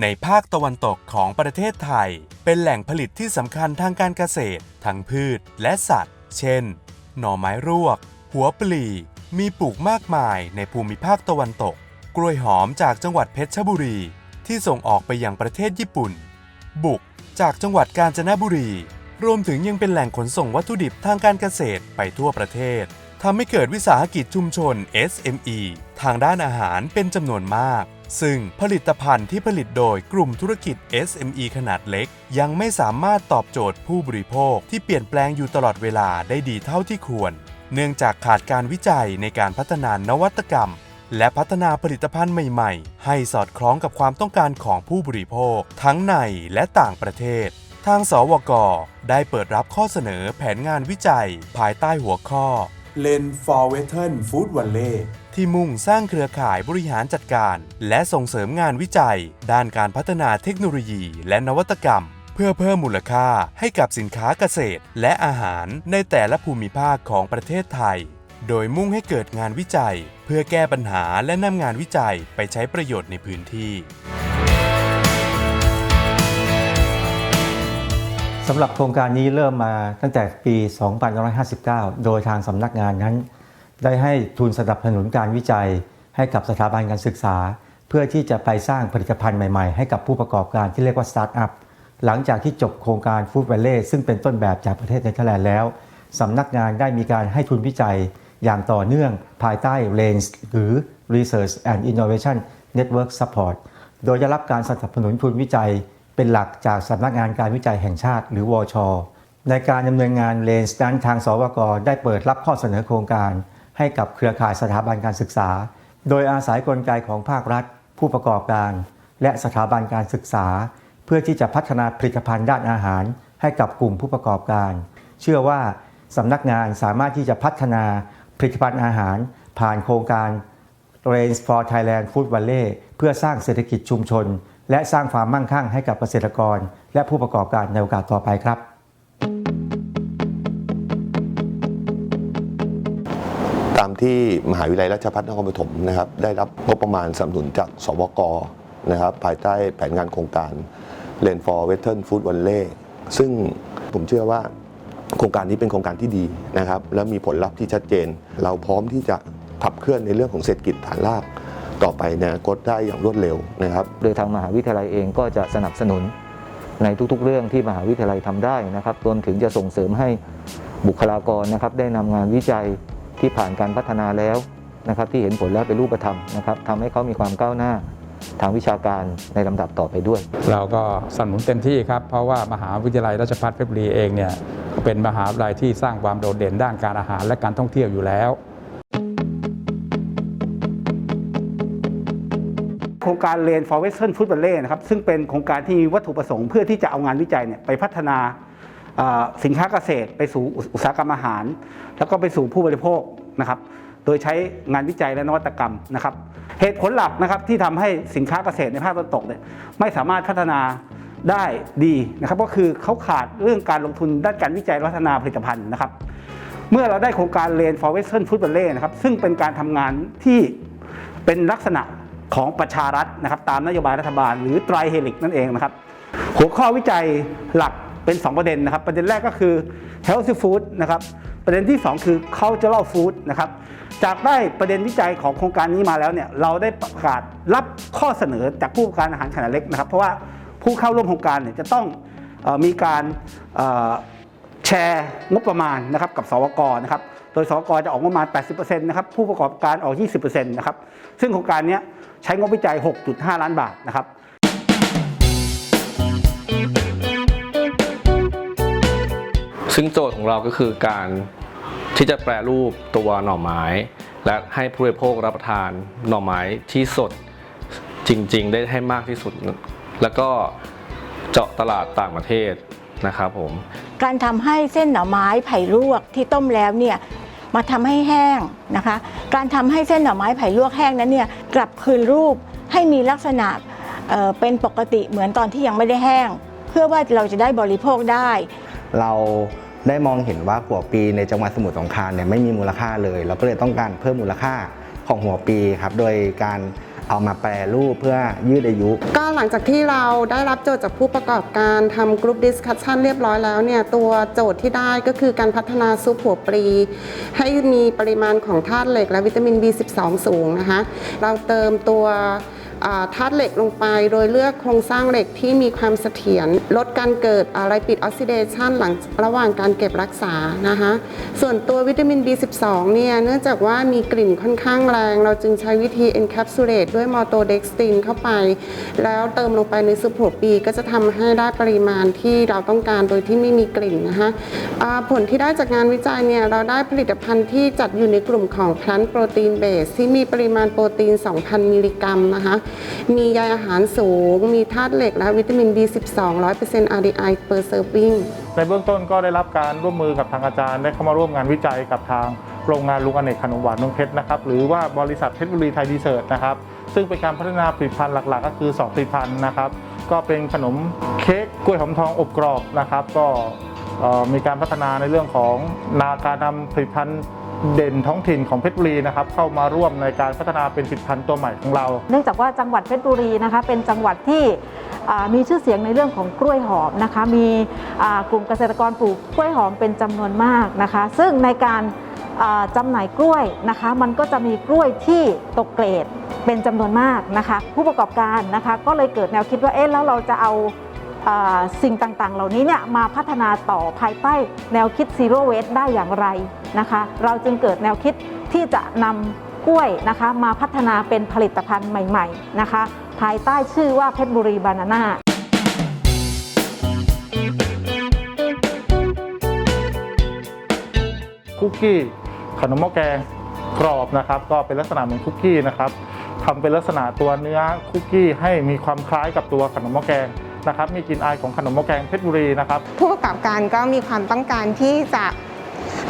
ในภาคตะวันตกของประเทศไทย เป็นแหล่งผลิตที่สำคัญทางการเกษตร ทั้งพืชและสัตว์ เช่น หน่อไม้รวก หัวปลี มีปลูกมากมายในภูมิภาคตะวันตก กล้วยหอมจากจังหวัดเพชรบุรี ที่ส่งออกไปยังประเทศญี่ปุ่น บุกจากจังหวัดกาญจนบุรี รวมถึงยังเป็นแหล่งขนส่งวัตถุดิบทางการเกษตรไปทั่วประเทศทำให้เกิดวิสาหกิจชุมชน SME ทางด้านอาหารเป็นจำนวนมาก ซึ่งผลิตภัณฑ์ที่ผลิตโดยกลุ่มธุรกิจ SME ขนาดเล็ก ยังไม่สามารถตอบโจทย์ผู้บริโภคที่เปลี่ยนแปลงอยู่ตลอดเวลาได้ดีเท่าที่ควร เนื่องจากขาดการวิจัยในการพัฒนานวัตกรรม และพัฒนาผลิตภัณฑ์ใหม่ๆ ให้สอดคล้องกับความต้องการของผู้บริโภค ทั้งในและต่างประเทศ ทางสวก ได้เปิดรับข้อเสนอแผนงานวิจัย ภายใต้หัวข้อเลนฟอร์เวเทนฟู้ดวันเล่ ที่มุ่งสร้างเครือข่ายบริหารจัดการ และส่งเสริมงานวิจัย ด้านการพัฒนาเทคโนโลยีและนวัตกรรม เพื่อเพิ่มมูลค่าให้กับสินค้าเกษตร และอาหารในแต่ละภูมิภาคของประเทศไทย โดยมุ่งให้เกิดงานวิจัย เพื่อแก้ปัญหาและนำงานวิจัยไปใช้ประโยชน์ในพื้นที่สำหรับโครงการนี้เริ่มมาตั้งแต่ปี 2559 โดยทางสำนักงานนั้น ได้ให้ทุนสนับสนุนการวิจัย ให้กับสถาบันการศึกษา เพื่อที่จะไปสร้างผลิตภัณฑ์ใหม่ๆ ให้กับผู้ประกอบการที่เรียกว่าสตาร์ทอัพหลังจากที่จบโครงการฟู้ด v วลเล่ซึ่งเป็นต้นแบบจากประเทศเนเธอร์แลนด์แล้วสำนักงานได้มีการให้ทุนวิจัยอย่างต่อเนื่องภายใต้ RANGE หรือ Research and Innovation Network Support โดยได้รับการสนับสนุนทุนวิจัย เป็นหลักจากสำนักงานการวิจัยแห่งชาติ หรือวช ในการดำเนินงานเลนส์นั้นทางสวกได้เปิดรับข้อเสนอโครงการ ให้กับเครือข่ายสถาบันการศึกษา โดยอาศัยกลไกของภาครัฐ ผู้ประกอบการ และสถาบันการศึกษา เพื่อที่จะพัฒนาผลิตภัณฑ์ด้านอาหาร ให้กับกลุ่มผู้ประกอบการ เชื่อว่าสำนักงานสามารถที่จะพัฒนาผลิตภัณฑ์อาหาร ผ่านโครงการ Range for Thailand Food Valley เพื่อสร้างเศรษฐกิจชุมชน และสร้างความมั่งคั่งให้กับเกษตรกร และผู้ประกอบการในโอกาสต่อไปครับ ตามที่มหาวิทยาลัยราชภัฏนครปฐมนะครับได้รับงบประมาณสนับสนุนจากสวกนะครับภายใต้แผนงานโครงการ l a n for Western Food v a l l e y ซึ่งผมเชื่อว่าโครงการนี้เป็นโครงการที่ดีนะครับ และมีผลลัพธ์ที่ชัดเจน เราพร้อมที่จะขับเคลื่อนในเรื่องของเศรษฐกิจฐานรากต่อไปในอนาคตได้อย่างรวดเร็วนะครับ โดยทางมหาวิทยาลัยเองก็จะสนับสนุนในทุกๆ เรื่องที่มหาวิทยาลัยทำได้นะครับรวมถึงจะส่งเสริมให้บุคลากรนะครับได้นำงานวิจัย ที่ผ่านการพัฒนาแล้วนะครับที่เห็นผลแล้วเป็นรูปธรรมนะครับทำให้เขามีความก้าวหน้าทางวิชาการในลำดับต่อไปด้วย เราก็สนับสนุนเต็มที่ครับ เพราะว่ามหาวิทยาลัยราชภัฏเพชรบุรีเองเนี่ยก็เป็นมหาวิทยาลัยที่สร้างความโดดเด่นด้านการอาหารและการท่องเที่ยวอยู่แล้ว โครงการ Lane for Western Food Valley นะครับซึ่งเป็นโครงการที่มีวัตถุประสงค์เพื่อที่จะเอางานวิจัยเนี่ยไปพัฒนาเอ่อ สินค้าเกษตรไปสู่อุตสาหกรรมอาหาร แล้วก็ไปสู่ผู้บริโภคนะครับ โดยใช้งานวิจัยและนวัตกรรมนะครับ เหตุผลหลักนะครับที่ทำให้สินค้าเกษตรในภาคตะวันตกเนี่ยไม่สามารถพัฒนาได้ดีนะครับ ก็คือเขาขาดเรื่องการลงทุนด้านการวิจัยและพัฒนาผลิตภัณฑ์นะครับ เมื่อเราได้โครงการ Lane for Western Food Valley นะครับซึ่งเป็นการทำงานที่เป็นลักษณะของประชารัฐนะครับ ตามนโยบายรัฐบาล หรือไตรเฮลิกนั่นเองนะครับ หัวข้อวิจัยหลัก เป็น 2 ประเด็นนะครับ ประเด็นแรกก็คือ healthy food นะครับประเด็นที่ 2 คือ cultural food นะครับจากได้ประเด็นวิจัยของโครงการนี้มาแล้วเนี่ยเราได้ประกาศรับข้อเสนอจากผู้ประกอบการอาหารขนาดเล็กนะครับ เพราะว่าผู้เข้าร่วมโครงการเนี่ยจะต้องออมีการแชร์งบประมาณนะครับกับสวกนะครับโดยสวกจะออกงบประมาณ 80%นะครับผู้ประกอบการออก 20%นะครับซึ่งโครงการนี้ใช้งบวิจัย 6.5 ล้านบาทนะครับ ซึ่งโจทย์ของเราก็คือการที่จะแปรรูปตัวหน่อไม้ และให้ผู้บริโภครับประทานหน่อไม้ที่สดจริง ๆ ได้ให้มากที่สุด แล้วก็เจาะตลาดต่างประเทศนะครับผม การทำให้เส้นหน่อไม้ไผ่ลวกที่ต้มแล้วเนี่ยมาทำให้แห้งนะคะ การทำให้เส้นหน่อไม้ไผ่ลวกแห้งนั้นเนี่ยกลับคืนรูปให้มีลักษณะเอ่อเป็นปกติเหมือนตอนที่ยังไม่ได้แห้ง เพื่อว่าเราจะได้บริโภคได้ เรา ได้มองเห็นว่าหัวปีในจังหวัดสมุทรสงครามเนี่ยไม่มีมูลค่าเลย เราก็เลยต้องการเพิ่มมูลค่าของหัวปีครับโดยการเอามาแปรรูปเพื่อยืดอายุ ก็หลังจากที่เราได้รับโจทย์จากผู้ประกอบการทำกรุ๊ปดิสคัชชันเรียบร้อยแล้วเนี่ยตัวโจทย์ที่ได้ก็คือการพัฒนาซุปหัวปลี ให้มีปริมาณของธาตุเหล็กและวิตามิน B12 สูงนะคะ เราเติมตัว ธาตุเหล็กลงไป โดยเลือกโครงสร้างเหล็กที่มีความเสถียรลดการเกิดอะไรปิดออกซิเดชันหลังระหว่างการเก็บรักษานะคะส่วนตัววิตามิน B12 เนี่ยเนื่องจากว่ามีกลิ่นค่อนข้างแรง เราจึงใช้วิธี encapsulate ด้วยมอโตเด็กสตินเข้าไป แล้วเติมลงไปในซุปหัวปีก็จะทำให้ได้ปริมาณที่เราต้องการโดยที่ไม่มีกลิ่นนะคะผลที่ได้จากงานวิจัยเนี่ยเราได้ผลิตภัณฑ์ที่จัดอยู่ในกลุ่มของ plant protein base ที่มีปริมาณโปรตีน 2,000 มิลลิกรัมนะคะมีใยอาหารสูง มีธาตุเหล็กและวิตามิน B12 100% RDI per serving ในเบื้องต้นก็ได้รับการร่วมมือกับทางอาจารย์ ได้เข้ามาร่วมงานวิจัยกับทางโรงงานลุงอเนกขนมหวานนงเพชรนะครับหรือว่าบริษัทเพชรบุรีไทยดีเซิร์ตนะครับซึ่งเป็นการพัฒนาผลิตภัณฑ์หลักๆ ก็คือ 2 ผลิตภัณฑ์นะครับ ก็เป็นขนมเค้กกล้วยหอมทองอบกรอบนะครับ ก็มีการพัฒนาในเรื่องของนาการนำผลิตภัณฑ์ เด่นท้องถิ่นของเพชรบุรีนะครับเข้ามาร่วมในการพัฒนาเป็นผลิตภัณฑ์ตัวใหม่ของเรา เนื่องจากว่าจังหวัดเพชรบุรีนะคะเป็นจังหวัดที่อ่ามีชื่อเสียงในเรื่องของกล้วยหอมนะคะมีอ่ากลุ่มเกษตรกรปลูกกล้วยหอมเป็นจำนวนมากนะคะ ซึ่งในการอ่าจำหน่ายกล้วยนะคะ มันก็จะมีกล้วยที่ตกเกรดเป็นจำนวนมากนะคะ ผู้ประกอบการนะคะ ก็เลยเกิดแนวคิดว่าเอ๊ะแล้วเราจะเอาอ่า สิ่งต่างๆ เหล่านี้เนี่ยมาพัฒนาต่อภายใต้แนวคิด Zero Waste ได้อย่างไรนะคะ เราจึงเกิดแนวคิดที่จะนำกล้วยนะคะ มาพัฒนาเป็นผลิตภัณฑ์ใหม่ ๆนะคะ ภายใต้ชื่อว่าเพชรบุรีบานาน่าคุกกี้ขนมหม้อแกงกรอบนะครับ ก็เป็นลักษณะเหมือนคุกกี้นะครับทำเป็นลักษณะตัวเนื้อคุกกี้ให้มีความคล้ายกับตัวขนมหม้อแกง นะครับมีกลิ่นอายของขนมหม้อแกงเพชรบุรีนะครับผู้ประกอบการก็มีความต้องการที่จะ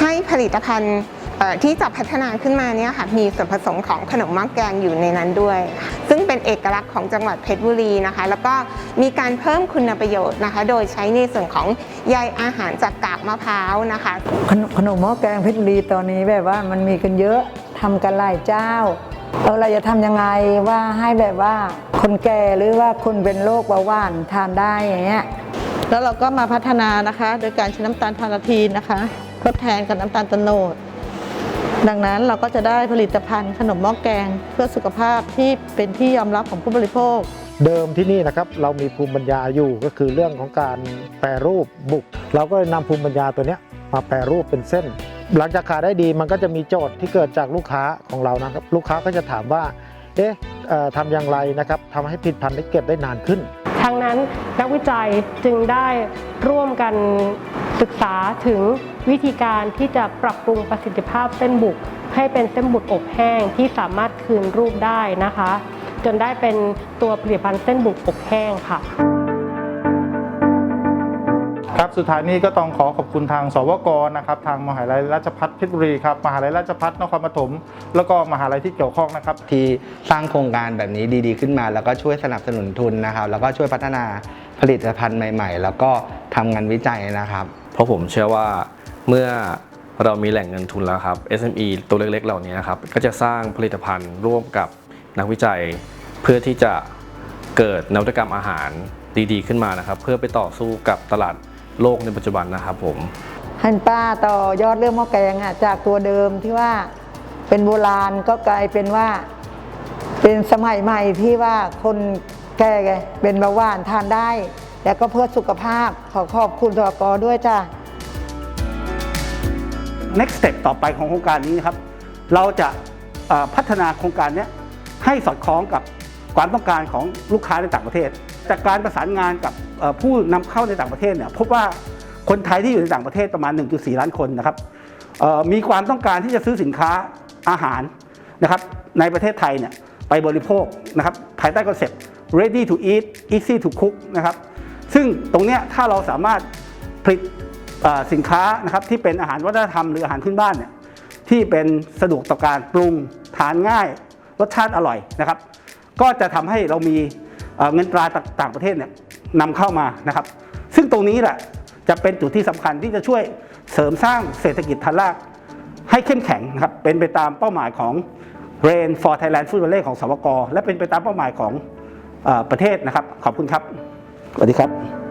ให้ผลิตภัณฑ์เอ่อที่จะพัฒนาขึ้นมาเนี่ยค่ะมีส่วนผสมของขนมหม้อแกงอยู่ในนั้นด้วย ซึ่งเป็นเอกลักษณ์ของจังหวัดเพชรบุรีนะคะ แล้วก็มีการเพิ่มคุณประโยชน์นะคะ โดยใช้ในส่วนของใยอาหารจากกากมะพร้าวนะคะขนมขนมหม้อแกงเพชรบุรีตอนนี้แบบว่ามันมีกันเยอะทำกันหลายเจ้า เราเราจะทำยังไงว่าให้แบบว่าคนแก่หรือว่าคนเป็นโรคเบาหวานทานได้อย่างเงี้ยแล้วเราก็มาพัฒนานะคะ โดยการใช้น้ำตาลพาราทีนนะคะ ทดแทนกับน้ำตาลโตโนด ดังนั้นเราก็จะได้ผลิตภัณฑ์ขนมหม้อแกง เพื่อสุขภาพที่เป็นที่ยอมรับของผู้บริโภค เดิมที่นี่นะครับเรามีภูมิปัญญาอยู่ก็คือเรื่องของการแปรรูปบุก เราก็เลยนำภูมิปัญญาตัวเนี้ยมาแปรรูปเป็นเส้น หลังจากขายได้ดีมันก็จะมีโจทย์ที่เกิดจากลูกค้าของเรานะครับ ลูกค้าก็จะถามว่า เอ๊ะทำอย่างไรนะครับทำให้ผลิตภัณฑ์ได้เก็บได้นานขึ้น ทั้งนั้นนักวิจัยจึงได้ร่วมกันศึกษาถึงวิธีการที่จะปรับปรุงประสิทธิภาพเส้นบุก ให้เป็นเส้นบุกอบแห้งที่สามารถคืนรูปได้นะคะ จนได้เป็นตัวผลิตภัณฑ์เส้นบุกอบแห้งค่ะ ครับสุดท้ายนี้ก็ต้องขอขอบคุณทางสวกนะครับทางมหาลัยราชภัฏเพชรบุรีครับมหาลัยราชภัฏนครปฐมแล้วก็มหาลัยที่เกี่ยวข้องนะครับ ที่สร้างโครงการแบบนี้ดีๆขึ้นมา แล้วก็ช่วยสนับสนุนทุนนะครับ แล้วก็ช่วยพัฒนาผลิตภัณฑ์ใหม่ ๆ แล้วก็ทำงานวิจัยนะครับ เพราะผมเชื่อว่าเมื่อเรามีแหล่งเงินทุนแล้วครับ SME ตัวเล็กๆ เหล่านี้ครับก็จะสร้างผลิตภัณฑ์ร่วมกับนักวิจัย เพื่อที่จะเกิดนวัตกรรมอาหารดีๆ ขึ้นมานะครับ เพื่อไปต่อสู้กับตลาด โลกในปัจจุบันนะครับผมให้ป้าต่อยอดเรื่องหม้อแกงอะจากตัวเดิมที่ว่าเป็นโบราณก็กลายเป็นว่า เป็นสมัยใหม่ที่ว่าคนแก่เป็นเบาหวานทานได้ แล้วก็เพื่อสุขภาพขอขอบคุณสกด้วยจ้า next step ต่อไปของโครงการนี้นะครับ เราจะเอ่อพัฒนาโครงการเนี้ยให้สอดคล้องกับความต้องการของลูกค้าในต่างประเทศ จากการประสานงานกับผู้นำเข้าในต่างประเทศเนี่ยพบว่าคนไทยที่อยู่ในต่างประเทศประมาณ 1.4 ล้านคนนะครับมีความต้องการที่จะซื้อสินค้าอาหารนะครับในประเทศไทยเนี่ยไปบริโภคนะครับภายใต้คอนเซ็ปต์ ready to eat easy to cook นะครับซึ่งตรงนี้ถ้าเราสามารถผลิตสินค้านะครับที่เป็นอาหารวัฒนธรรมหรืออาหารพื้นบ้านเนี่ยที่เป็นสะดวกต่อการปรุงทานง่ายรสชาติอร่อยนะครับ ก็จะทำให้เรามี เเงินตราต่างประเทศเนี่ยนำเข้ามานะครับ ซึ่งตรงนี้แหละจะเป็นจุดที่สำคัญที่จะช่วยเสริมสร้างเศรษฐกิจฐานรากให้เข้มแข็งนะครับเป็นไปตามเป้าหมายของ Rain for Thailand Food Valley ของสวกและเป็นไปตามเป้าหมายของอประเทศนะครับ ขอบคุณครับ สวัสดีครับ